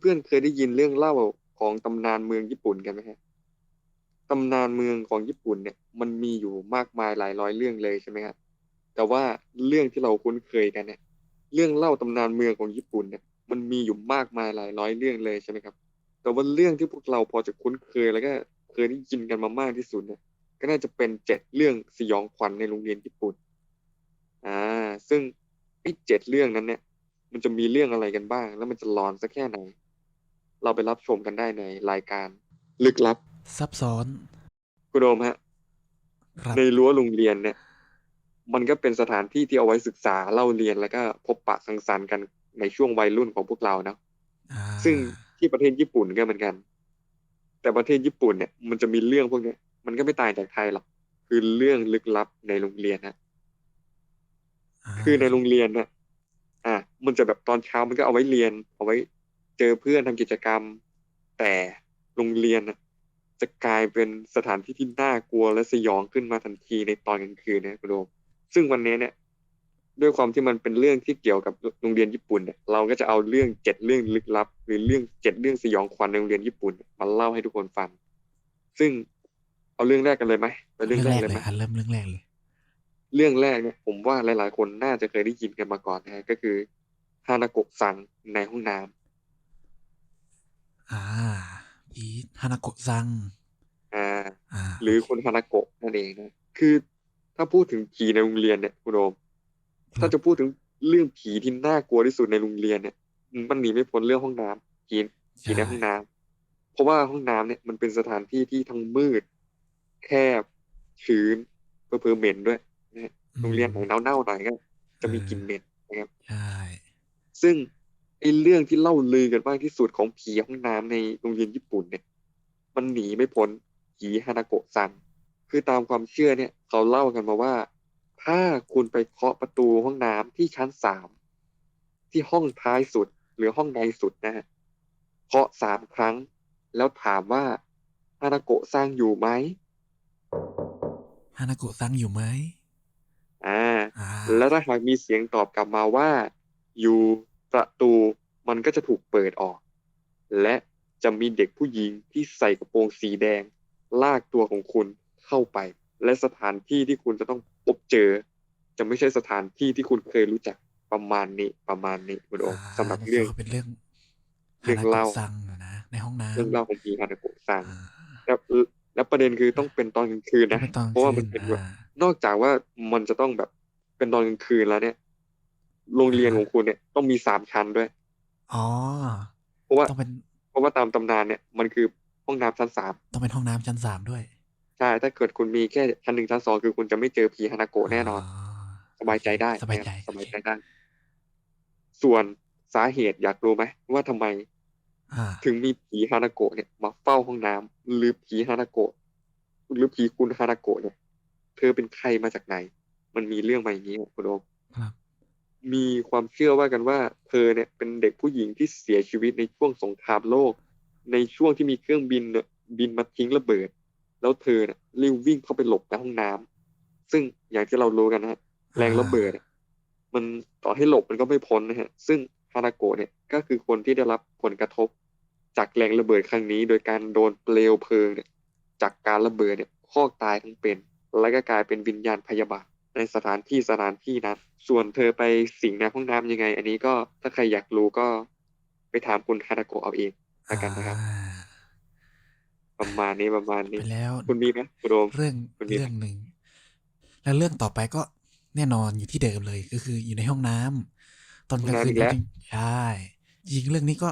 เพื่อนๆเคยได้ยินเรื่องเล่าของตำนานเมืองญี่ปุ่นกันไหมฮะตำนานเมืองของญี่ปุ่นเนี่ยมันมีอยู่มากมายหลายร้อยเรื่องเลยใช่ไหมครับแต่ว่าเรื่องที่เราคุ้นเคยกันเนี่ย เรื่องเล่าตำนานเมืองของญี่ปุ่นเนี่ยมันมีอยู่มากมายหลายร้อยเรื่องเลยใช่ไหมครับ แต่ว่าเรื่องที่พวกเราพอจะคุ้นเคยแล้วก็เคยได้ยินกันมามากที่สุดเนี่ยก็น่าจะเป็นเจ็ดเรื่องสยองขวัญในโรงเรียนญี่ปุ่น อ่า ซึ่งไอ้เจ็ดเรื่องนั้นเนี่ย มันจะมีเรื่องอะไรกันบ้าง แล้วมันจะหลอนสักแค่ไหน เราไปรับชมกันได้ในรายการ ลึกลับ ซับซ้อน คุณโดมฮะครับในรั้วโรงเรียนเนี่ย มันก็เป็นสถานที่ที่เอาไว้ศึกษาเล่าเรียนแล้วก็พบปะสังสรรค์กันในช่วงวัยรุ่นของพวกเราเนาะอ่าซึ่งที่ประเทศญี่ปุ่นก็เหมือนกัน แต่ประเทศญี่ปุ่นเนี่ย มันจะมีเรื่องพวกเนี้ยมันก็ไม่ต่างจากไทยหรอกคือเรื่องลึกลับในโรงเรียนนะาคือในโรงเรียนเนี่ย อะมันจะแบบตอนเช้ามันก็เอาไว้เรียน เอาไว้เจอเพื่อนทำกิจกรรม แต่โรงเรียนจะกลายเป็นสถานที่ที่น่ากลัวและสยองขึ้นมาทันทีในตอนกลางคืนนะคุณโดมซึ่งวันนี้เนี่ย ด้วยความที่มันเป็นเรื่องที่เกี่ยวกับโรงเรียนญี่ปุ่นเนี่ยเราก็จะเอาเรื่องเจ็ดเรื่องลึกลับ หรือเรื่องเจ็ดเรื่องสยองขวัญในโรงเรียนญี่ปุ่นมาเล่าให้ทุกคนฟังซึ่งเอาเรื่องแรกกันเลยไหมไปเรื่องแรกเลยไหมอันเริ่มเรื่องแรกเลย เรื่องแรกเนี่ยผมว่าหลาย ๆ คนน่าจะเคยได้ยินกันมาก่อนนะฮะก็คือฮานาโกะซังในห้องน้ำอ่าผีฮานาโกะซังอ่าอ่าหรือคุณฮานาโกะนั่นเองนะคือถ้าพูดถึงผีในโรงเรียนเนี่ยคุณโอมถ้าจะพูดถึงเรื่องผีที่น่ากลัวที่สุดในโรงเรียนเนี่ยมันหนีไม่พ้นเรื่องห้องน้ำผีผีในห้องน้ำเพราะว่าห้องน้ำเนี่ยมันเป็นสถานที่ที่ทั้งมืด แคบชื้นเพื่อเหม็นด้วยนะฮะ โรงเรียนไหนเน่าๆหน่อยก็จะมีกลิ่นเหม็นนะครับใช่ซึ่งไอ้เรื่องที่เล่าลือกันมากที่สุดของผีห้องน้ำในโรงเรียนญี่ปุ่นเนี่ย มันหนีไม่พ้นผีฮานาโกะซังคือตามความเชื่อเนี่ย เขาเล่ากันมาว่า ถ้าคุณไปเคาะประตูห้องน้ำที่ชั้นสามที่ห้องท้ายสุดหรือห้องในสุดนะฮะเคาะสามครั้ง แล้วถามว่าฮานาโกะซังอยู่ไหมฮานาโกะซังอยู่ไหม อ่าอ่าแล้วถ้าหากมีเสียงตอบกลับมาว่า อยู่ประตูมันก็จะถูกเปิดออก และจะมีเด็กผู้หญิงที่ใส่กระโปรงสีแดง ลากตัวของคุณเข้าไป และสถานที่ที่คุณจะต้องพบเจอ จะไม่ใช่สถานที่ที่คุณเคยรู้จักประมาณนี้ประมาณนี้คุณโอมสำหรับเรื่องก็เป็นเรื่องเรื่องฮานาเล่าโกะซังอะนะในห้องน้ำเรื่องเล่าของผีฮานาโกะซังอ่าแล้ว แล้วประเด็นคือต้องเป็นตอนกลางคืนนะเป็นตอนเพราะว่ามันคืเป็นแบบอ่านอกจากว่ามันจะต้องแบบเป็นตอนกลางคืนแล้วเนี่ย โรงเรียนของคุณเนี่ยต้องมีสามชั้นด้วยอ๋อเพราะว่าต้องเป็นเพราะว่าตามตำนานเนี่ย มันคือห้องน้ำชั้นสามต้องเป็นห้องน้ำชั้นสามด้วยใช่ถ้าเกิดคุณมีแค่ชั้นหนึ่งชั้นสองคือคุณจะไม่เจอผีฮานาโกะแน่นอน สบายใจได้สบายใจนะครับสบายใจได้ส่วนสาเหตุอยากรู้ไหมว่าทำไมอ่า ถึงมีผีฮานาโกะเนี่ยมาเฝ้าห้องน้ำหรือผีฮานาโกะหรือผีคุณฮานาโกะเนี่ย เธอเป็นใครมาจากไหน มันมีเรื่องมาอย่างนี้คุณโอมครับมีความเชื่อว่ากันว่า เธอเนี่ยเป็นเด็กผู้หญิงที่เสียชีวิตในช่วงสงครามโลก ในช่วงที่มีเครื่องบินเนี่ยบินมาทิ้งระเบิด แล้วเธอเนี่ยรีบวิ่งเข้าไปหลบในห้องน้ำซึ่งอย่างที่เรารู้กันนะฮะแรงระเบิดอะมันต่อให้หลบมันก็ไม่พ้นนะฮะ ซึ่งฮานาโกะเนี่ย ก็คือคนที่ได้รับผลกระทบ จากแรงระเบิดครั้งนี้ โดยการโดนเปลวเพลิงเนี่ยจากการระเบิดเนี่ยคอกตายทั้งเป็น และก็กลายเป็นวิญญาณพยาบาทในสถานที่สถานที่นั้น ส่วนเธอไปสิงในห้องน้ำยังไง อันนี้ก็ถ้าใครอยากรู้ก็ไปถามคุณฮานาโกะเอาเองละกันนะครับอ่าประมาณนี้ประมาณนี้ไปแล้วคุณมีไหมคุณโรมเรื่องคุณมีไหมเรื่องหนึ่งแล้วเรื่องต่อไปก็แน่นอนอยู่ที่เดิมเลยก็คืออยู่ในห้องน้ำตอนกลางคืนจริงๆใช่ จริงๆเรื่องนี้ก็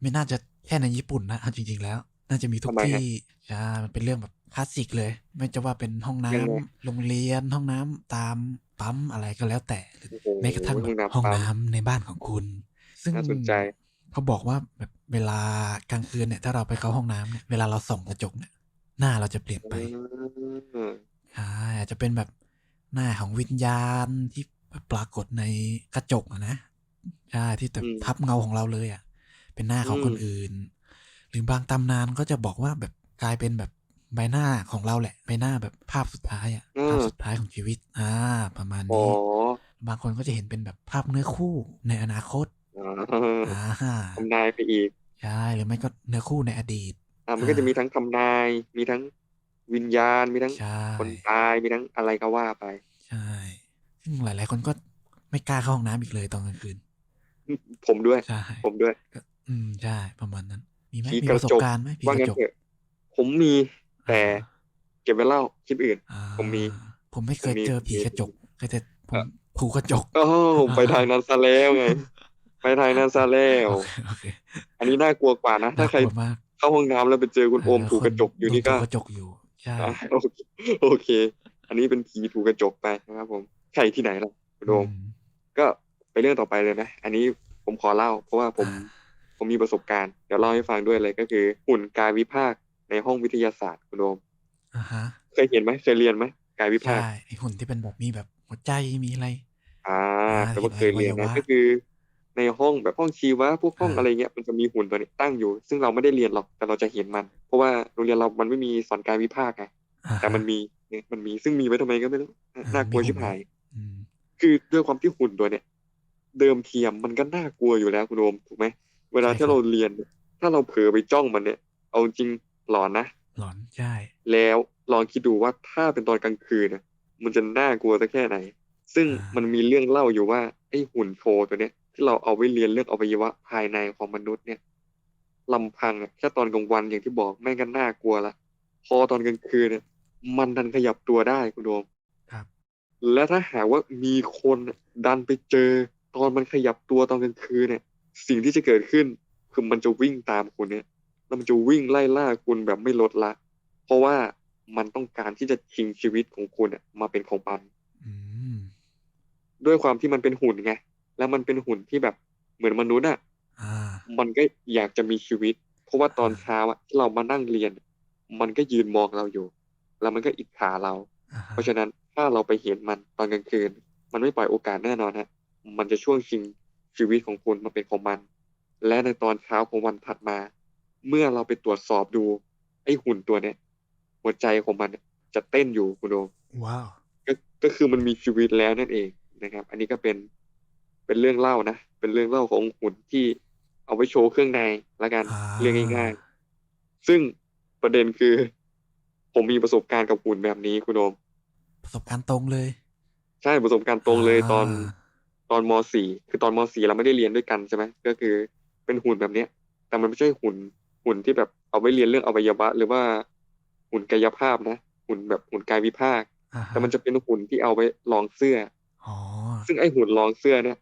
ไม่น่าจะแค่ในญี่ปุ่นนะเอาจริง ๆ แล้ว น่าจะมีทุกที่ใช่มันเป็นเรื่องแบบคลาสสิกเลย ไม่จะว่าเป็นห้องน้ำโรงเรียนห้องน้ำตามปั๊มอะไรก็แล้วแต่หรือโอ้โหแม้กระทั่งแบบห้องน้ำห้องปั๊ม น้ำในบ้านของคุณ ซึ่งน่าสนใจ เขาบอกว่าแบบเวลากลางคืนเนี่ยถ้าเราไปเข้าห้องน้ำเนี่ยเวลาเราส่องกระจกเนี่ยหน้าเราจะเปลี่ยนไป อืม ใช่อาจจะเป็นแบบหน้าของวิญญาณที่ปรากฏในกระจกอะนะ ใช่ที่แบบทับเงาของเราเลยอะ เป็นหน้าของคนอื่น หรือบางตำนานก็จะบอกว่าแบบกลายเป็นแบบใบหน้าของเราแหละ ใบหน้าแบบภาพสุดท้ายอะภาพสุดท้ายของชีวิต อ่า ประมาณอ๋อนี้บางคนก็จะเห็นเป็นแบบภาพเนื้อคู่ในอนาคตอ่าอ่าทำนายไปอีกใช่หรือไม่ก็เนื้อคู่ในอดีต อ่ามันก็จะมีทั้งทำนายมีทั้งวิญญาณมีทั้งใช่คนตายมีทั้งอะไรก็ว่าไป ใช่ซึ่งหลาย ๆ คนก็ไม่กล้าเข้าห้องน้ำอีกเลยตอนกลางคืน ผมด้วยใช่ผมด้วยก็อืมใช่ ประมาณนั้น มีไหมผีมีกระประสบจกการณ์ไหมผีว่ากงั้ระนจกเถอะผมมีแต่เก็บไว้เล่าคลิปอื่นอ่าผมมี ผมไม่เคยผมมีเจอผีมีกระจกเคยแต่ผมเอ่อผูกระจกโอ้โหไปทางนั้นซะแล้วไงไปทางนั้นซะแล้วโอเคโอเคอันนี้น่ากลัวกว่านะถ้าน่าใครกลัวมากเข้าห้องน้ำแล้วไปเจอคุณโอมเถูกกระจกอยู่นี่ก็ถูกระจกอยู่ใช่อะโอเคโอเค อันนี้เป็นผีถูกกระจกไปนะครับผมใครที่ไหนล่ะคุณโอมอืมก็ไป เรื่องต่อไปเลยนะ อันนี้ผมขอเล่า เพราะว่าผมอ่าผมมีประสบการณ์ เดี๋ยวเล่าให้ฟังด้วยเลยก็คือ หุ่นกายวิภาคในห้องวิทยาศาสตร์คุณโอมอ่าฮะเคยเห็นไหมเคยเรียนไหมกายวิภาใช่คไอหุ่นที่เป็นแบบมีแบบหัวใจมีอะไร อ่าอ่าแต่ว่าเคเห็ยนอเรียนวัยวะนะก็คือ ในห้องแบบห้องชีวะพวกห้องอ่าอะไรเงี้ยมันจะมีหุ่นตัวนี้ตั้งอยู่ ซึ่งเราไม่ได้เรียนหรอกแต่เราจะเห็นมัน เพราะว่าโรงเรียนเรามันไม่มีสอนกายวิภาคไงอ่าฮะแต่มันมีเนี่ยมันมีซึ่งมีไว้ทำไมก็ไม่รู้อ่าน่ากลัวมีหุ่นชิบหายอืมคือด้วยความที่หุ่นตัวเนี้ย เดิมเทียมมันก็น่ากลัวอยู่แล้วคุณโอมถูกไหมเวลาใช่ที่ครับเราเรียนเนี่ยถ้าเราเผลอไปจ้องมันเนี่ย เอาจริงหลอนนะหลอนใช่แล้วลองคิดดูว่าถ้าเป็นตอนกลางคืนเนี่ยมันจะน่ากลัวสักแค่ไหน ซึ่งมันมีเรื่องเล่าอยู่ว่าไอ้หุ่นโชว์ตัวเนี้ยที่เราเอาไว้เรียนเรื่องอวัยวะภายในของมนุษย์เนี่ยลำพังอะแค่ตอนกลางวันอย่างที่บอกแม่งก็น่ากลัวละพอตอนกลางคืนเนี่ยมันดันขยับตัวได้คุณโอมครับ และถ้าหากว่ามีคนดันไปเจอ ตอนมันขยับตัวตอนกลางคืนเนี่ย สิ่งที่จะเกิดขึ้น คือมันจะวิ่งตามคุณเนี่ยแล้วมันจะวิ่งไล่ล่าคุณแบบไม่ลดละ เพราะว่ามันต้องการที่จะชิงชีวิตของคุณเนี่ยมาเป็นของมันอืมด้วยความที่มันเป็นหุ่นไงแล้วมันเป็นหุ่นที่แบบเหมือนมนุษย์อะอ่ามันก็อยากจะมีชีวิต เพราะว่าตอนเช้าอะที่เรามานั่งเรียน มันก็ยืนมองเราอยู่ แล้วมันก็อิจฉาเราอ่าฮะเพราะฉะนั้นถ้าเราไปเห็นมันตอนกลางคืน มันไม่ปล่อยโอกาสแน่นอนฮะ มันจะช่วงชิงชีวิตของคุณมาเป็นของมัน และในตอนเช้าของวันถัดมา เมื่อเราไปตรวจสอบดู ไอ้หุ่นตัวเนี้ยหัวใจของมันเนี่ยจะเต้นอยู่คุณโดมว้าวก็ก็คือมันมีชีวิตแล้วนั่นเองนะครับ อันนี้ก็เป็นเป็นเรื่องเล่านะ เป็นเรื่องเล่าของหุ่นที่เอาไว้โชว์เครื่องในละกันอ่าเรื่องง่ายๆ ซึ่งประเด็นคือ ผมมีประสบการณ์กับหุ่นแบบนี้คุณโดมประสบการณ์ตรงเลย ใช่ประสบการณ์ตรงเลยตอนอ่า ตอนมสี่คือตอนมสี่เราไม่ได้เรียนด้วยกันใช่ไหมก็คือเป็นหุ่นแบบเนี้ย แต่มันไม่ใช่หุ่นหุ่นที่แบบเอาไว้เรียนเรื่องอวัยวะหรือว่าหุ่นกายภาพนะหุ่นแบบหุ่นกายวิภาคอ่าฮะแต่มันจะเป็นหุ่นที่เอาไว้ลองเสื้ออ๋อซึ่งไอหุ่นลองเสื้อเนี่ย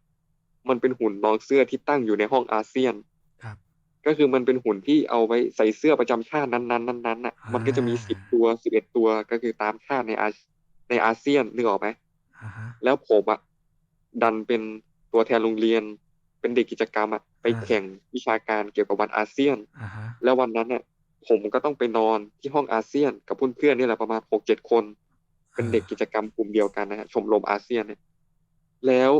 มันเป็นหุ่นลองเสื้อที่ตั้งอยู่ในห้องอาเซียนครับก็คือมันเป็นหุ่นที่เอาไว้ใส่เสื้อประจำชาตินั้นๆนั้นๆน่ะอ่ามัมันก็จะมีสิบตัวสิบเอ็ดตัวก็คือตามชาติในอาในอาเซียนนึกออกไหมอ่าฮะแล้วผมอะ ดันเป็นตัวแทนโรงเรียน เป็นเด็กกิจกรรมอะไปอ่าแข่งวิชาการเกี่ยวกับวันอาเซียนอ่าฮะแล้ววันนั้นเนี่ยผมก็ต้องไปนอนที่ห้องอาเซียน กับเพื่อนๆนี่แหละประมาณหกเจ็ดคน เป็นเด็กกิจกรรมกลุ่มเดียวกันนะฮะชมรมอาเซียนเนี่ยแล้ว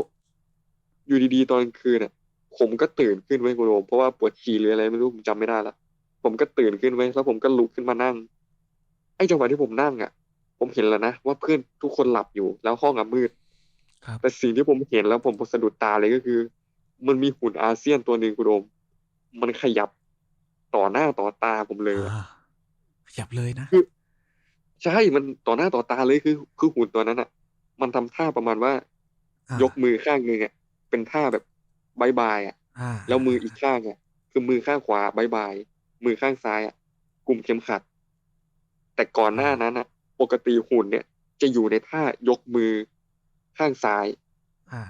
อยู่ดีๆตอนกลางคืนเนี่ยผมก็ตื่นขึ้นไว้ยคุณโอมเพราะว่าปวดฉี่หรืออะไรไม่รู้ผมจำไม่ได้ละผมก็ตื่นขึ้นไว้ยแล้วผมก็ลุกขึ้นมานั่งไอ้จังหวะที่ผมนั่งอะ ผมเห็นแล้วนะว่าเพื่อนทุกคนหลับอยู่ แล้วห้องอะมืดครับ แต่สิ่งที่ผมเห็นแล้วผมสะดุดตาเลยก็คือ มันมีหุ่นอาเซียนตัวหนึ่งคุณโอมมันขยับต่อหน้าต่อตาผมเลยอะอ่าขยับเลยนะใช่มันต่อหน้าต่อตาเลยคือ คือหุ่นตัวนั้นอะ มันทำท่าประมาณว่าอ่ายยกมือข้างหนึ่งอะเป็นท่าแบบบายบายอะอ่าแล้วมืออีกข้างอะคือมือข้างขวาบายบายมือข้างซ้ายอะกลุ่มเข็มขัด แต่ก่อนหน้านั้นอะ ปกติหุ่นเนี่ย จะอยู่ในท่ายกมือ ข้างซ้าย อ่า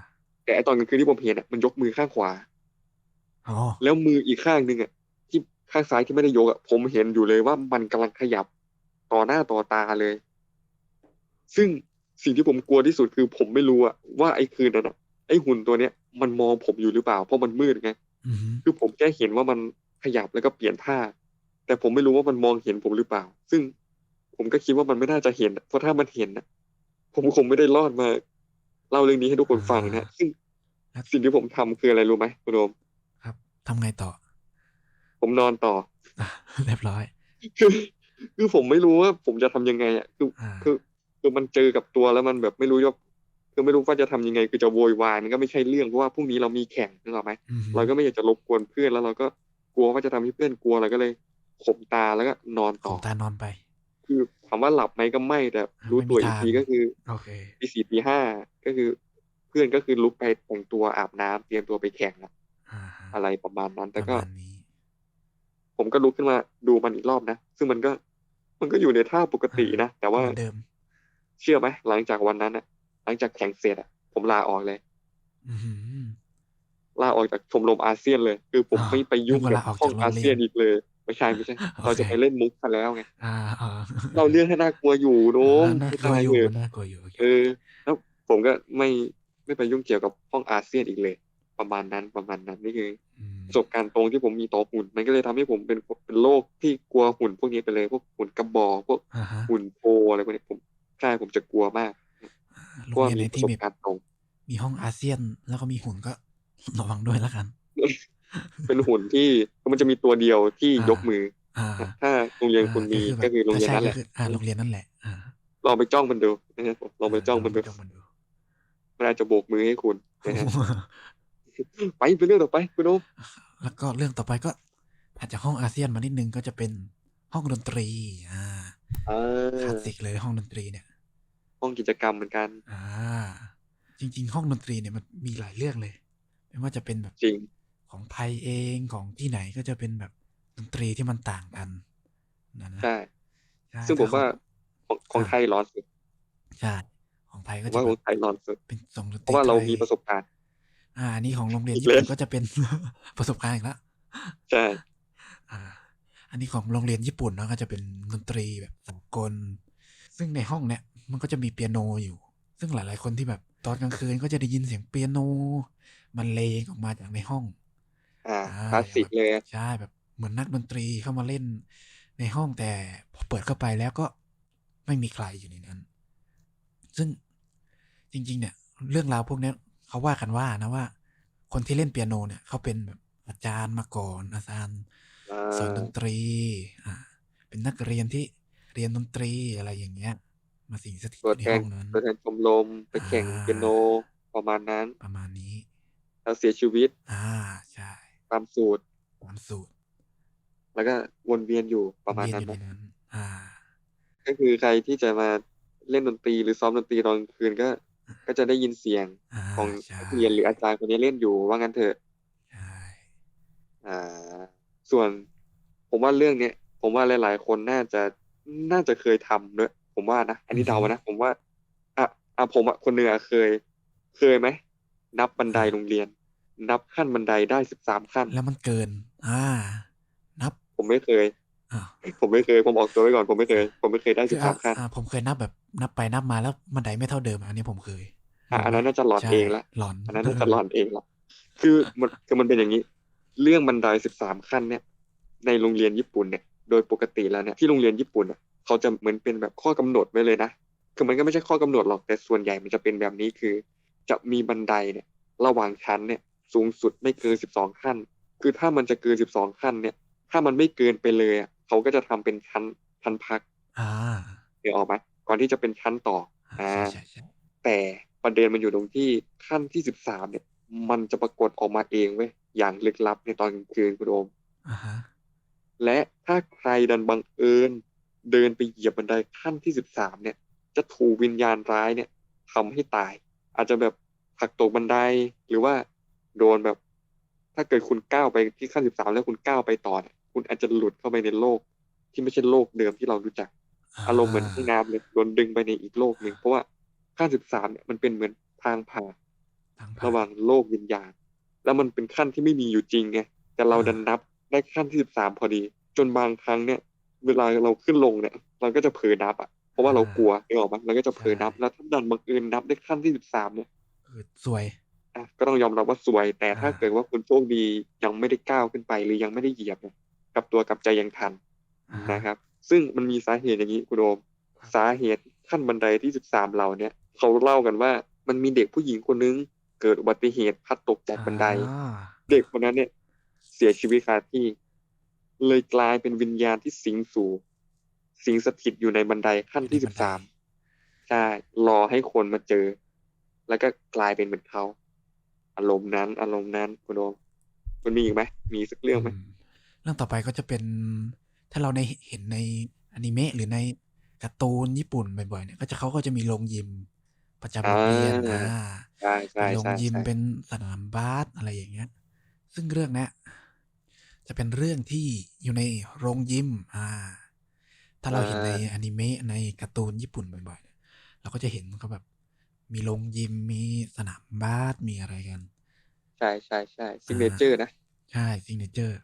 แต่ไอตอนกลางคืนที่ผมเห็นอะมันยกมือข้างขวาอ๋อแล้วมืออีกข้างหนึ่งอะที่ข้างซ้ายที่ไม่ได้ยกอะผมเห็นอยู่เลยว่ามันกำลังขยับต่อหน้าต่อตาเลย ซึ่งสิ่งที่ผมกลัวที่สุดคือผมไม่รู้อะว่าไอ้คืนนั้นอะไอ้หุ่นตัวเนี้ยมันมองผมอยู่หรือเปล่า เพราะมันมืดไงอือฮึคือผมแค่เห็นว่ามันขยับแล้วก็เปลี่ยนท่า แต่ผมไม่รู้ว่ามันมองเห็นผมหรือเปล่า ซึ่งผมก็คิดว่ามันไม่น่าจะเห็นอะเพราะถ้ามันเห็นอะผมคงไม่ได้รอดมา เล่าเรื่องนี้ให้ทุกคนฟังนะซึ่งสิ่งที่ผมทำคืออะไรรู้ไหมคุณโดมครับทำไงต่อ ผมนอนต่ออะเรียบร้อย คือคือผมไม่รู้ว่าผมจะทำยังไงอะคืออ่าคือคือมันเจอกับตัวแล้วมันแบบไม่รู้ว่าคือไม่รู้ว่าจะทำยังไง คือจะโวยวายมันก็ไม่ใช่เรื่องเพราะว่าพรุ่งนี้เรามีแข่งนึกออกไหมอือฮึเราก็ไม่อยากจะรบกวนเพื่อนแล้วเราก็กลัวว่าจะทำให้เพื่อนกลัวเราก็เลยข่มตาแล้วก็นอนขต่อองตานอนไป คือถามว่าหลับไหมก็ไม่แต่อ่ารู้ไม่มีตัวอีกทางทีก็คือโอเคตีสี่ตีห้าก็คือ เพื่อนก็คือลุกไปแต่งตัวอาบน้ำเตรียมตัวไปแข่งละอ่าฮะอะไรประมาณนั้นปแต่ระก็มาณนี้ผมก็ลุกขึ้นมาดูมันอีกรอบนะซึ่งมันก็ มันก็อยู่ในท่าปกตินะแต่ว่าเหมือนเดิมเชื่อไหมหลังจากวันนั้นอะหลังจากแข่งเสร็จอะผมลาออกเลยอือหือลาออกจากชมรมอาเซียนเลย คือผมอ้าวไม่ไปยุ่งนึกกับว่าลาออกห้องจากโรงเรียนอาเซียนอีกเลย ไม่ใช่ไม่ใช่โอเคเราจะไปเล่นมุกกันแล้วไงอ่าอ่าเราเรื่องให้น่ากลัวอยู่โน้มน่าไม่กลัวตายอยู่เลยน่ากลัวอยู่โอเคเออ แล้วผมก็ไม่ไม่ไปยุ่งเกี่ยวกับห้องอาเซียนอีกเลย ประมาณนั้นประมาณนั้นนี่คือมประสบการณ์ตรงที่ผมมีต่อหุ่น มันก็เลยทำให้ผมเป็นเป็นโรคที่กลัวหุ่นพวกนี้ไปเลย พวกหุ่นกระบอกพวกอ่าฮะหุ่นโพอะไรพวกนี้ผมใช่ผมจะกลัวมากโรเพงราะว่าเรียนมีไหนประที่สบมีการณ์ตรง มีห้องอาเซียนแล้วก็มีหุ่นก็ระวังด้วยแล้วกัน เป็นหุ่นที่ มันจะมีตัวเดียวที่อ่ายยกมืออ่าถ้าโรงเรียนคุณมีอ่าก็คือโรงเรียนถ้านั้นแหละใช่ก็คืออ่าโรงเรียนนั่นแหละอ่าลองไปจ้องมันดูนะครับผมลองไปจ้องมันดูลองไปจ้องมันดูมันอาจจะโบกมือให้คุณนะฮะไปเป็นเรื่องต่อไปคุณโอมแล้วก็เรื่องต่อไปก็ถัดจากห้องอาเซียนมานิดนึงก็จะเป็นห้องดนตรีอ่าอ่าคลาสสิกเลยห้องดนตรีเนี่ย ห้องกิจกรรมเหมือนกัน อ่า จริง ๆ ห้องดนตรีเนี่ยมันมีหลายเรื่องเลย ไม่ว่าจะเป็นแบบจริง ของไทยเองของที่ไหนก็จะเป็นแบบดนตรีที่มันต่างกันนะนะใช่ใช่ซึ่งผมว่าแต่ของของไทยร้อนสุดใช่ของไทยผก็มจะว่าแบของบไทยร้อนสุดเป็นทรงดนตรีเพราะว่าเราไทยมีประสบการณ์ อ่าอันนี้ของโรงเรียนอีกญี่ปุ่นแล้วก็จะเป็นประสบการณ์อีกแล้วใช่อ่า อันนี้ของโรงเรียนญี่ปุ่นเนอะก็จะเป็นดนตรีแบบสากลซึ่งในห้องเนี้ยมันก็จะมีเปียโนอยู่ ซึ่งหลาย ๆ คนที่แบบตอนกลางคืนก็จะได้ยินเสียงเปียโน มันเลงออกมาจากในห้อง อ่าอ่าคลาสสิกเลยใช่แบบเหมือนนักดนตรีเข้ามาเล่นในห้องแต่พอเปิดเข้าไปแล้วก็ไม่มีใครอยู่ในนั้น ซึ่งจริง ๆ เนี่ย เรื่องราวพวกเนี้ยเขาว่ากันว่านะว่า คนที่เล่นเปียโนเนี่ยเขาเป็นแบบอาจารย์มาก่อนอาจารย์อ่าสอนดนตรี อ่า เป็นนักเรียนที่เรียนดนตรีอะไรอย่างเงี้ย มาสิงสถิตตัวในแทห้นองนั้นตัวแทนชมรมไปแข่งอ่าเปียโนประมาณนั้น ประมาณนี้แล้วเสียชีวิต อ่าใช่ ตามสูตร ตามสูตร แล้วก็วนเวียนอยู่ประมาณเรียนั้นอยู่นะในนั้นอ่า ก็คือใครที่จะมาเล่นดนตรีหรือซ้อมดนตรีตอนกลางคืนก็ ก็จะได้ยินเสียงอ่าของใช่นักเรียนหรืออาจารย์คนนี้เล่นอยู่ว่างั้นเถอะใช่อ่า ส่วนผมว่าเรื่องเนี้ยผมว่าหลาย ๆ คนน่าจะน่าจะเคยทำด้วยผมว่านะอันนี้เดานะผมว่าอะอะผมอะคนหนึ่งอะเคย เคยไหมนับบันไดโรงเรียน นับขั้นบันไดได้สิบสามขั้น แล้วมันเกิน อ่า นับ ผมไม่เคยอ่าผมไม่เคย ผมออกตัวไว้ก่อน ผมไม่เคย ผมไม่เคยได้คืสิอบอ่าสามขั้นอ่าผมเคยนับแบบนับไปนับมาแล้วบันไดไม่เท่าเดิม อันนี้ผมเคยอะอันนั้นน่าจะหลอนใช่เองละหลอนอันนั้นน่าจะหลอนเองละคือมันคือมันเป็นอย่างนี้ เรื่องบันไดสิบสามขั้นเนี่ย ในโรงเรียนญี่ปุ่นเนี่ย โดยปกติแล้วเนี่ยที่โรงเรียนญี่ปุ่นเนี่ยเขาจะเหมือนเป็นแบบข้อกำหนดไว้เลยนะคือมันก็ไม่ใช่ข้อกำหนดหรอกแต่ส่วนใหญ่มันจะเป็นแบบนี้คือ จะมีบันไดเนี่ย ระหว่างชั้นเนี่ย สูงสุดไม่เกินสิบสองขั้น คือถ้ามันจะเกินสิบสองขั้นเนี่ย ถ้ามันไม่เกินไปเลยอะเขาก็จะทำเป็นชั้นชั้นพักอ่าเดี๋ยวออกไหมก่อนที่จะเป็นชั้นต่ออ่าอ่าใช่ใช่ใช่แต่ประเด็นมันอยู่ตรงที่ขั้นที่สิบสามเนี่ย มันจะปรากฏออกมาเองเว้ยอย่างลึกลับในตอนกลางคืนคุณโอมอ่าฮะและถ้าใครดันบังเอิญ เดินไปเหยียบบันไดขั้นที่สิบสามเนี่ย จะถูกวิญญาณร้ายเนี่ยทำให้ตาย อาจจะแบบผลักตกบันไดหรือว่า โดนแบบ ถ้าเกิดคุณก้าวไปที่ขั้นสิบสามแล้วคุณก้าวไปต่อเนี่ยคุณอาจจะหลุดเข้าไปในโลก ที่ไม่ใช่โลกเดิมที่เรารู้จัก อารมณ์เหมือนห้องน้ำเลยโดนดึงไปในอีกโลกหนึ่งเพราะว่าขั้นสิบสามเนี่ยมันเป็นเหมือนทางผ่านทางผ่านระหว่างโลกวิญญาณ แล้วมันเป็นขั้นที่ไม่มีอยู่จริงไงแต่เราอ่าดันนับได้ขั้นที่สิบสามพอดี จนบางครั้งเนี่ย เวลาเราขึ้นลงเนี่ย เราก็จะเผลอนับอะเพราะว่าเรากลัวนึกออกปะเราก็จะเผลอนับแล้วถ้าดันบังเอิญนับได้ขั้นที่สิบสามเนี่ยคือสวยอะ ก็ต้องยอมรับว่าสวย แต่ถ้าอ่าเกิดว่าคุณโชคดียังไม่ได้ก้าวขึ้นไป หรือยังไม่ได้เหยียบเนี่ยกลับตัวกลับใจยังทันอ่านะครับ ซึ่งมันมีสาเหตุอย่างนี้คุณโอมครับสาเหตุขั้นบันไดที่สิบสามเราเนี่ย เขาเล่ากันว่ามันมีเด็กผู้หญิงคนนึงเกิดอุบัติเหตุพลัดตกจากบันไดอ่าเด็กคนนั้นเนี่ย เสียชีวิตคาที่ เลยกลายเป็นวิญญาณที่สิงสู่สิงสถิตอยู่ในบันไดขั้นที่อยู่สิในบบัสามนไดใช่รอให้คนมาเจอ แล้วก็กลายเป็นเหมือนเขา อารมณ์นั้น อารมณ์นั้นคุณโอมมันมีอีกไหมมีสักเรื่องไหมอืมรื่องต่อไปก็จะเป็น ถ้าเราในเห็นในอนิเมะหรือในการ์ตูนญี่ปุ่นบ่อยๆเนี่ยก็จะเขาก็จะมีโรงยิมประจำโรงเรียนอ่าอ่าใช่ใช่เป็นโรงใช่ยิมใช่เป็นสนามบาสอะไรอย่างเงี้ย ซึ่งเรื่องเนี้ยจะเป็นเรื่องที่อยู่ในโรงยิม อ่า ถ้าเราเห็นในอนิเมะในการ์ตูนญี่ปุ่นบ่อยๆเนี่ยเราก็จะเห็นเขาแบบ มีโรงยิมมีสนามบาสมีอะไรกัน ใช่ใช่ใช่ซิงเนเจอร์นะ ใช่ซิงเนเจอร์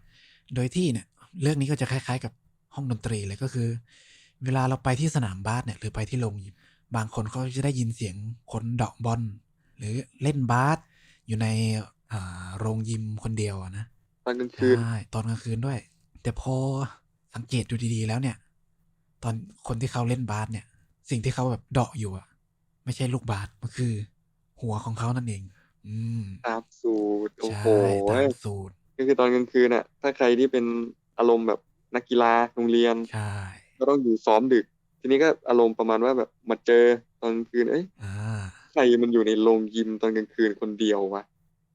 โดยที่เนี่ย เรื่องนี้ก็จะคล้าย ๆ กับห้องดนตรีเลยก็คือ เวลาเราไปที่สนามบาสเนี่ย หรือไปที่โรงยิม บางคนเขาจะได้ยินเสียงคนเดาะบอลหรือเล่นบาสอยู่ในอ่าโรงยิมคนเดียวอะนะตอนกลางคืนใช่ตอนกลางคืนด้วย แต่พอสังเกตดูดีๆแล้วเนี่ย ตอนคนที่เขาเล่นบาสเนี่ย สิ่งที่เขาแบบเดาะอยู่อะ ไม่ใช่ลูกบาสมันคือ หัวของเขานั่นเอง อืมตามสูตรโอ้ใช่โหตามสูตรก็คือตอนกลางคืนน่ะ ถ้าใครที่เป็นอารมณ์แบบนักกีฬาโรงเรียนใช่ก็ต้องอยู่ซ้อมดึก ทีนี้ก็อารมณ์ประมาณว่าแบบมาเจอตอนกลางคืนเอ้ยอ่าใครมันอยู่ในโรงยิมตอนกลางคืนคนเดียววะ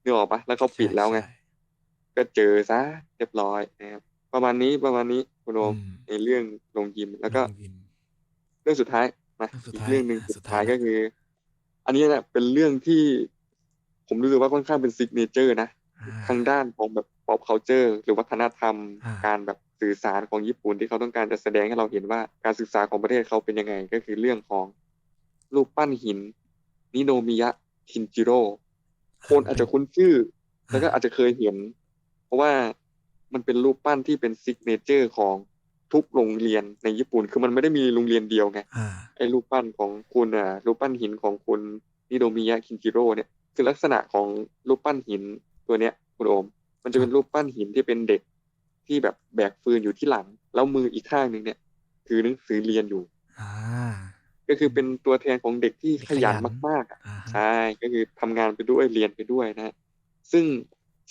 นึกออกปะแล้วเขาปิดแล้วไงใช่ก็เจอซะเรียบร้อยนะครับประมาณนี้ประมาณนี้คุณโอมอืมในเรื่องโรงยิมแล้วก็โรงยิมเรื่องสุดท้าย มาเรื่องสุดอีกท้ายเรื่องหนึ่งอะสุดสุดท้าท้ายยแล้วก็คือ อันนี้เนี่ยเป็นเรื่องที่ผมรู้สึกว่าค่อนข้างเป็นซิกเนเจอร์นะ อ่ทางด้านของแบบ pop culture หรือวัฒนธรรม อ่า การแบบสื่อสารของญี่ปุ่นที่เขาต้องการจะแสดงให้เราเห็นว่าการศึกษาของประเทศเขาเป็นยังไง ก็คือเรื่องของรูปปั้นหิน นิโนมิยะชินจิโร่คนอาจจะคุ้นชื่อ แล้วก็อาจจะเคยเห็น เพราะว่ามันเป็นรูปปั้นที่เป็นซิกเนเจอร์ของ ทุกโรงเรียนในญี่ปุ่น คือมันไม่ได้มีโรงเรียนเดียวไงอ่าไอ้รูปปั้นของคุณอะรูปปั้นหินของคุณนิโดมิยะคินจิโร่เนี่ยคือลักษณะของรูปปั้นหินตัวเนี้ยคุณโอม มันจะเป็นรูปปั้นหินที่เป็นเด็กที่แบบแบกฟืนอยู่ที่หลัง แล้วมืออีกข้างหนึ่งเนี่ยถือหนังสือเรียนอยู่อ่าก็คือเป็นตัวแทนของเด็กที่ขยันขยันมากๆอะอ่าฮะใช่ก็คือทำงานไปด้วยเรียนไปด้วยนะฮะซึ่ง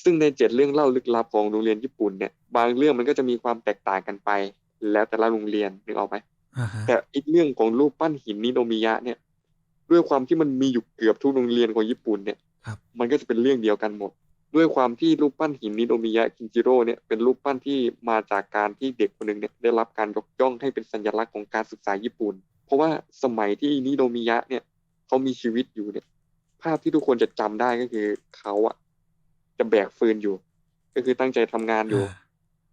ซึ่งในเจ็ดเรื่องเล่าลึกลับของโรงเรียนญี่ปุ่นเนี่ย บางเรื่องมันก็จะมีความแตกต่างกันไป แล้วแต่ละโรงเรียนนึกออกไหมอ่าฮะแต่อีกเรื่องของรูปปั้นหินนิโนมิยะเนี่ย ด้วยความที่มันมีอยู่เกือบทุกโรงเรียนของญี่ปุ่นเนี่ยครับมันก็จะเป็นเรื่องเดียวกันหมด ด้วยความที่รูปปั้นหินนิโนมิยะคินจิโร่เนี่ยเป็นรูปปั้นที่มาจากการที่เด็กคนหนึ่งเนี่ยได้รับการยกย่องให้เป็นสัญลักษณ์ของการศึกษาญี่ปุ่น เพราะว่าสมัยที่นิโนมิยะเนี่ยเขามีชีวิตอยู่เนี่ย ภาพที่ทุกคนจะจำได้ก็คือเขาอะจะแบกฟืนอยู่ ก็คือตั้งใจทำงานอยู่อ่า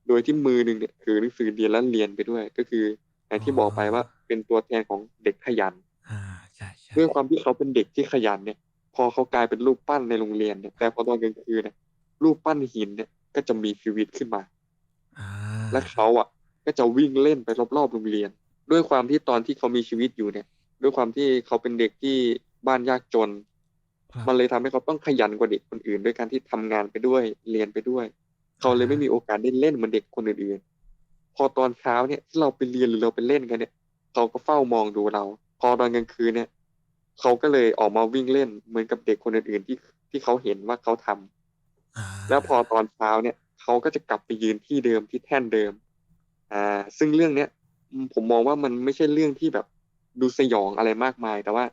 โดยที่มือหนึ่งเนี่ยถือหนังสือเรียนและเรียนไปด้วย ก็คืออย่างที่อ๋อบอกไปว่าเป็นตัวแทนของเด็กขยันอ่าใช่ใช่ด้วยความที่เขาเป็นเด็กที่ขยันเนี่ย พอเขากลายเป็นรูปปั้นในโรงเรียนเนี่ย แต่พอตอนกลางคืนเนี่ยรูปปั้นหินเนี่ยก็จะมีชีวิตขึ้นมาอ่าและเขาอะ ก็จะวิ่งเล่นไปรอบๆโรงเรียน ด้วยความที่ตอนที่เขามีชีวิตอยู่เนี่ย ด้วยความที่เขาเป็นเด็กที่บ้านยากจนครับมันเลยทำให้เขาต้องขยันกว่าเด็กคนอื่น ด้วยการที่ทำงานไปด้วยเรียนไปด้วย เขาเลยไม่มีโอกาสได้เล่นเหมือนเด็กคนอื่นๆ พอตอนเช้าเนี่ยที่เราไปเรียนหรือเราไปเล่นกันเนี่ย เขาก็เฝ้ามองดูเรา พอตอนกลางคืนเนี่ย เขาก็เลยออกมาวิ่งเล่นเหมือนกับเด็กคนอื่นๆที่ที่เขาเห็นว่าเขาทำอ่าแล้วพอตอนเช้าเนี่ย เขาก็จะกลับไปยืนที่เดิมที่แท่นเดิม อ่า ซึ่งเรื่องเนี้ยอืมผมมองว่ามันไม่ใช่เรื่องที่แบบดูสยองอะไรมากมาย แต่ว่า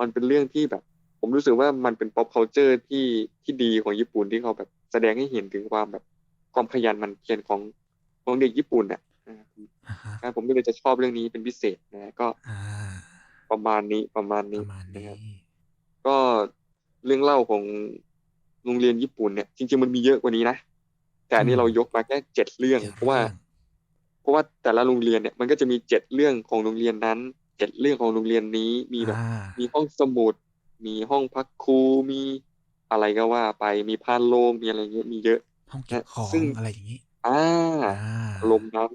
มันเป็นเรื่องที่แบบ ผมรู้สึกว่ามันเป็น pop culture ที่ที่ดีของญี่ปุ่นที่เขาแบบแสดงให้เห็นถึงความแบบ ความขยันหมันเพียรของของเด็กญี่ปุ่นอะอ่าอ่าฮะอ่าผมก็เลยจะชอบเรื่องนี้เป็นพิเศษนะก็อ่าประมาณนี้ประมาณปนี้ระมาณนะนี้ครับก็เรื่องเล่าของโรงเรียนญี่ปุ่นเนี่ย จริง ๆมันมีเยอะกว่านี้นะแต่อันนี้เรายกมาแค่เจ็ดเรื่องจ็ดเพราะว่าองเพราะว่าแต่ละโรงเรียนเนี่ยมันก็จะมีเจ็ดเรื่องของโรงเรียนนั้นเจ็ดเรื่องของโรงเรียนนี้มีแบบอ่ามีห้องสมุด มีห้องพักครูมีอะไรก็ว่าไปมีพานโรงมีอะไรเงี้ยมีเยอะ ห้องเก็บของซึ่งอะไรอย่างนี้ อ่าอ่าอารมณ์นั้น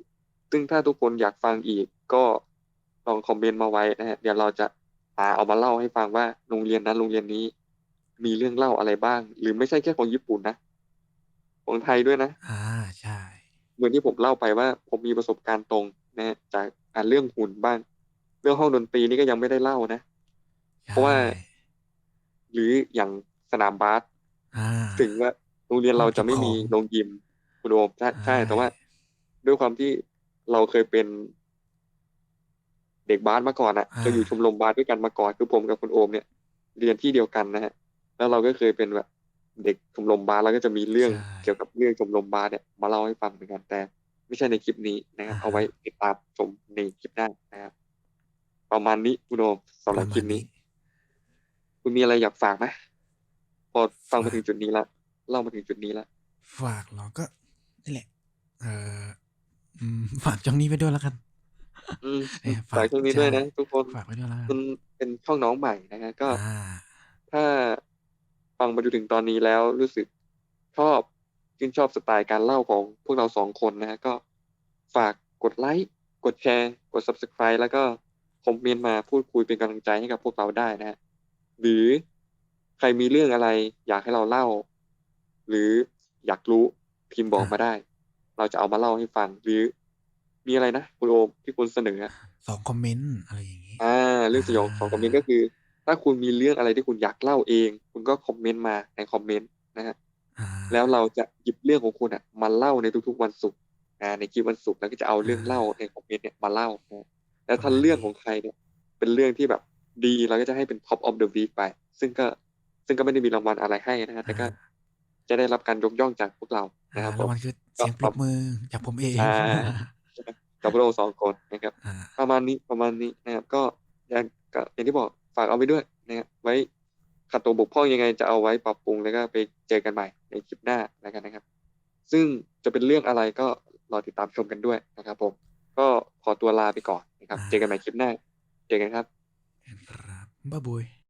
ซึ่งถ้าทุกคนอยากฟังอีกก็ลองคอมเมนต์มาไว้นะฮะเดี๋ยวเราจะหาเอามาเล่าให้ฟังว่าโรงเรียนนั้นโรงเรียนนี้ มีเรื่องเล่าอะไรบ้าง หรือไม่ใช่แค่ของญี่ปุ่นนะของไทยด้วยนะ อ่าใช่เหมือนที่ผมเล่าไปว่า ผมมีประสบการณ์ตรงนะฮะจากอ่าเรื่องหุ่นบ้าง เรื่องห้องดนตรีนี่ก็ยังไม่ได้เล่านะ เพราะว่าใช่หรืออย่างสนามบาสอ่าถึงว่า โรงเรียนเราจะไม่มีห้องเก็บของโรงยิมคุณโอมใช่ใช่ใช่แต่ว่า ด้วยความที่เราเคยเป็นเด็กบาสมาก่อนอะเราอยู่ชมรมบาสด้วยกันมาก่อนคือผมกับคุณโอมเนี่ย เรียนที่เดียวกันนะฮะแล้วเราก็เคยเป็นแบบเด็กชมรมบาสแล้วก็จะมีเรื่องใช่เกี่ยวกับเรื่องชมรมบาสเนี่ยมาเล่าให้ฟังเหมือนกันแต่ ไม่ใช่ในคลิปนี้นะครับอ่าฮะเอาไว้ติดตามชมในคลิปหน้านะครับประมาณนี้คุณโอมสำหรับคลิปนี้ คุณมีอะไรอยากฝากไหมพอฟังมาถึงจุดนี้ละ เล่ามาถึงจุดนี้ละฝากเหรอก็นี่แหละ เอออืมฝากช่องนี้ไปด้วยแล้วกันอืมเอ้ยฝากช่วงนี้ด้วยนะใช่ทุกคนฝากไว้ด้วยแล้วกันมันเป็นช่องน้องใหม่นะฮะก็ อ่า ถ้าฟังมาจนถึงตอนนี้แล้วรู้สึกชอบชื่นชอบสไตล์การเล่าของพวกเราสองคนนะฮะก็ฝากกดไลค์กดแชร์ กด subscribe แล้วก็คอมเมนต์มาพูดคุยเป็นกำลังใจให้กับพวกเราได้นะฮะหรือใครมีเรื่องอะไรอยากให้เราเล่า หรืออยากรู้พิมพ์บอกมาได้ เราจะเอามาเล่าให้ฟัง หรือ มีอะไรนะคุณโอมที่คุณเสนออะสองคอมเมนต์อะไรอย่างนี้อ่าเรื่องสยองของคอมเมนต์ก็คือ ถ้าคุณมีเรื่องอะไรที่คุณอยากเล่าเอง คุณก็คอมเมนต์มาในคอมเมนต์นะฮะอ่าแล้วเราจะหยิบเรื่องของคุณอะมาเล่าในทุกๆวันศุกร์อ่าในคลิปวันศุกร์แล้วก็จะเอาเรื่องเล่าในคอมเมนต์เนี่ยมาเล่านะแล้วถ้าเรื่องของใครเนี่ย เป็นเรื่องที่แบบดีเราก็จะให้เป็น top of the week ไป ซึ่งก็ซึ่งก็ไม่ได้มีรางวัลอะไรให้นะฮะแต่ก็ จะได้รับการยกย่องจากพวกเราอ่านะครับผรางมวัลคือเสียงปรบมือจากผมเองอ่ากับพวกเราสองคนนะครับอ่าประมาณนี้ประมาณนี้นะครับ ก็อย่างก็อย่างที่บอกฝากเอาไว้ด้วยนะครับไว้ขัดตัวบกพร่องยังไงจะเอาไว้ปรับปรุงแล้วก็ไปเจอกันใหม่ในคลิปหน้าแล้วกันนะครับ ซึ่งจะเป็นเรื่องอะไรก็รอติดตามชมกันด้วยนะครับ ผม ก็ขอตัวลาไปก่อนนะครับ เจอกันใหม่คลิปหน้า เจอกันครับครับบ๊ายบาย